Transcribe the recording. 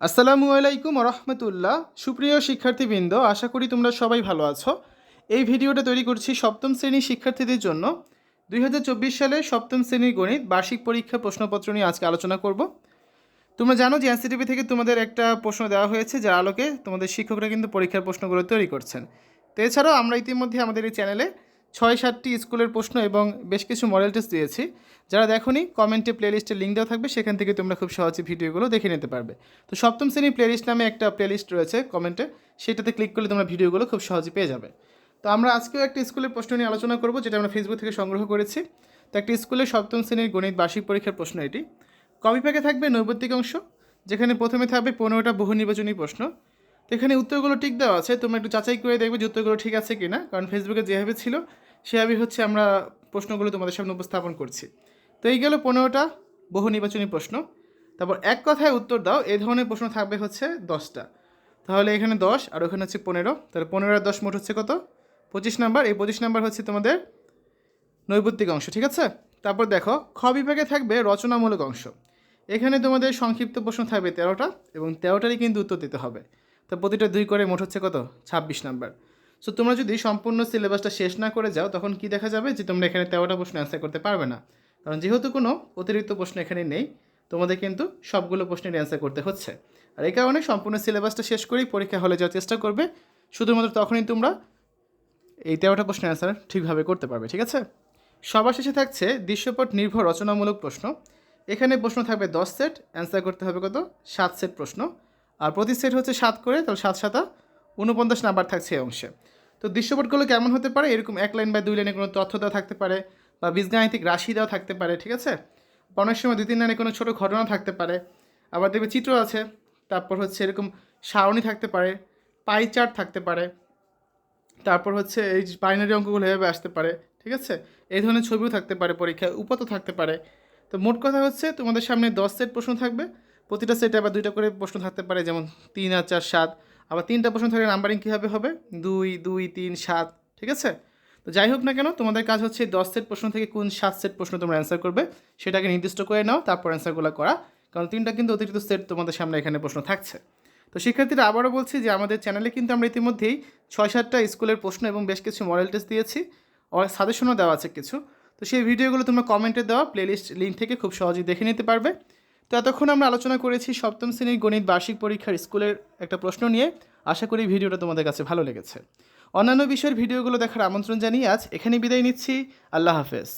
আসসালামু আলাইকুম রহমতুল্লাহ সুপ্রিয় শিক্ষার্থীবৃন্দ, আশা করি তোমরা সবাই ভালো আছো। এই ভিডিওটা তৈরি করছি সপ্তম শ্রেণির শিক্ষার্থীদের জন্য। দুই হাজার চব্বিশ সালে সপ্তম শ্রেণির গণিত, বার্ষিক পরীক্ষা, প্রশ্নপত্র নিয়ে আজকে আলোচনা করব। তোমরা জানো যে এনসিটিভি থেকে তোমাদের একটা প্রশ্ন দেওয়া হয়েছে, যার আলোকে তোমাদের শিক্ষকরা কিন্তু পরীক্ষার প্রশ্নগুলো তৈরি করছেন। তো এছাড়াও আমরা ইতিমধ্যে আমাদের এই চ্যানেলে ছয় সাতটি স্কুলের প্রশ্ন এবং বেশ কিছু মডেল টেস্ট দিয়েছি। যারা দেখোনি, কমেন্টে প্লেলিস্টের লিঙ্ক দেওয়া থাকবে, সেখান থেকে তোমরা খুব সহজে ভিডিওগুলো দেখে নিতে পারবে। তো সপ্তম শ্রেণি প্লেলিস্ট নামে একটা প্লেলিস্ট রয়েছে কমেন্টে, সেটাতে ক্লিক করলে তোমরা ভিডিওগুলো খুব সহজে পেয়ে যাবে। তো আমরা আজকেও একটা স্কুলের প্রশ্ন নিয়ে আলোচনা করব, যেটা আমরা ফেসবুক থেকে সংগ্রহ করেছি। তো একটা স্কুলের সপ্তম শ্রেণির গণিত বার্ষিক পরীক্ষার প্রশ্ন এটি। কবি প্যাকে থাকবে নৈবত্তিক অংশ, যেখানে প্রথমে থাকবে পনেরোটা বহু নির্বাচনী প্রশ্ন। তো এখানে উত্তরগুলো ঠিক দেওয়া আছে, তোমরা একটু যাচাই করে দেখবে যে উত্তরগুলো ঠিক আছে কিনা, কারণ ফেসবুকে যেভাবে ছিল সেভাবেই হচ্ছে আমরা প্রশ্নগুলো তোমাদের সামনে উপস্থাপন করছি। তো এই গেল পনেরোটা বহু নির্বাচনী প্রশ্ন। তারপর এক কথায় উত্তর দাও এই ধরনের প্রশ্ন থাকবে হচ্ছে দশটা। তাহলে এখানে দশ আর ওখানে হচ্ছে পনেরো। তাহলে পনেরো আর দশ মোট হচ্ছে কত? পঁচিশ নাম্বার। এই পঁচিশ নাম্বার হচ্ছে তোমাদের নৈবত্তিক অংশ, ঠিক আছে? তারপর দেখো, খ বিভাগে থাকবে রচনামূলক অংশ। এখানে তোমাদের সংক্ষিপ্ত প্রশ্ন থাকবে তেরোটা এবং তেরোটারই কিন্তু উত্তর দিতে হবে। তো প্রতিটা দুই করে মোট হচ্ছে কত? ছাব্বিশ নাম্বার। সো তোমরা যদি সম্পূর্ণ সিলেবাসটা শেষ না করে যাও, তখন কি দেখা যাবে? যে তোমরা এখানে তেরোটা প্রশ্ন অ্যান্সার করতে পারবে না। কারণ যেহেতু কোনো অতিরিক্ত প্রশ্ন এখানে নেই, তোমাদের কিন্তু সবগুলো প্রশ্নের অ্যান্সার করতে হচ্ছে। আর এই কারণে সম্পূর্ণ সিলেবাসটা শেষ করেই পরীক্ষা হলে যাওয়ার চেষ্টা করবে। শুধুমাত্র তখনই তোমরা এই তেরোটা প্রশ্নের অ্যান্সার ঠিকভাবে করতে পারবে, ঠিক আছে? সবার শেষে থাকছে দৃশ্যপট নির্ভর রচনামূলক প্রশ্ন। এখানে প্রশ্ন থাকবে দশ সেট অ্যান্সার করতে হবে কত? সাত সেট প্রশ্ন। আর প্রতি সেট হচ্ছে সাত করে, তাহলে সাত সাতা উনপঞ্চাশ নাম্বার থাকছে এই অংশে। তো দৃশ্যপটগুলো কেমন হতে পারে? এরকম এক লাইন বা দুই লাইনে কোনো তথ্য দেওয়া থাকতে পারে বা বীজগাণিতিক রাশি দেওয়া থাকতে পারে, ঠিক আছে? অনেক সময় দুই, তিন লাইনে কোনো ছোটো ঘটনা থাকতে পারে। আবার দেখবে চিত্র আছে, তারপর হচ্ছে এরকম সারণী থাকতে পারে, পাই চার্ট থাকতে পারে, তারপর হচ্ছে এই বাইনারি অঙ্কগুলো এভাবে আসতে পারে, ঠিক আছে? এই ধরনের ছবিও থাকতে পারে পরীক্ষায় উপত থাকতে পারে। তো মোট কথা হচ্ছে তোমাদের সামনে দশ সেট প্রশ্ন থাকবে, প্রতিটা সেটে আবার দুইটা করে প্রশ্ন থাকতে পারে, যেমন তিন আর চার, সাত। আবার তিনটা প্রশ্ন থাকলে নাম্বারিং কীভাবে হবে? দুই দুই, তিন, সাত, ঠিক আছে? তো যাই হোক না কেন, তোমাদের কাজ হচ্ছে দশ সেট প্রশ্ন থেকে কোন সাত সেট প্রশ্ন তোমরা অ্যান্সার করবে, সেটাকে নির্দিষ্ট করে নাও, তারপর অ্যান্সারগুলো করা। কারণ তিনটা কিন্তু অতিরিক্ত সেট তোমাদের সামনে এখানে প্রশ্ন থাকছে। তো শিক্ষার্থীরা আবারও বলছি যে আমাদের চ্যানেলে কিন্তু আমরা ইতিমধ্যেই ছয় সাতটা স্কুলের প্রশ্ন এবং বেশ কিছু মডেল টেস্ট দিয়েছি আর সাজেশনও দেওয়া আছে কিছু। তো সেই ভিডিওগুলো তোমরা কমেন্টে দেওয়া প্লেলিস্ট লিঙ্ক থেকে খুব সহজেই দেখে নিতে পারবে। তো এতক্ষণ আমরা আলোচনা করেছি সপ্তম শ্রেণির গণিত বার্ষিক পরীক্ষার স্কুলের একটা প্রশ্ন নিয়ে। আশা করি ভিডিওটা তোমাদের কাছে ভালো লেগেছে। অন্যান্য বিষয়ের ভিডিওগুলো দেখার আমন্ত্রণ জানিয়ে আজ এখানে বিদায় নিচ্ছি। আল্লাহ হাফেজ।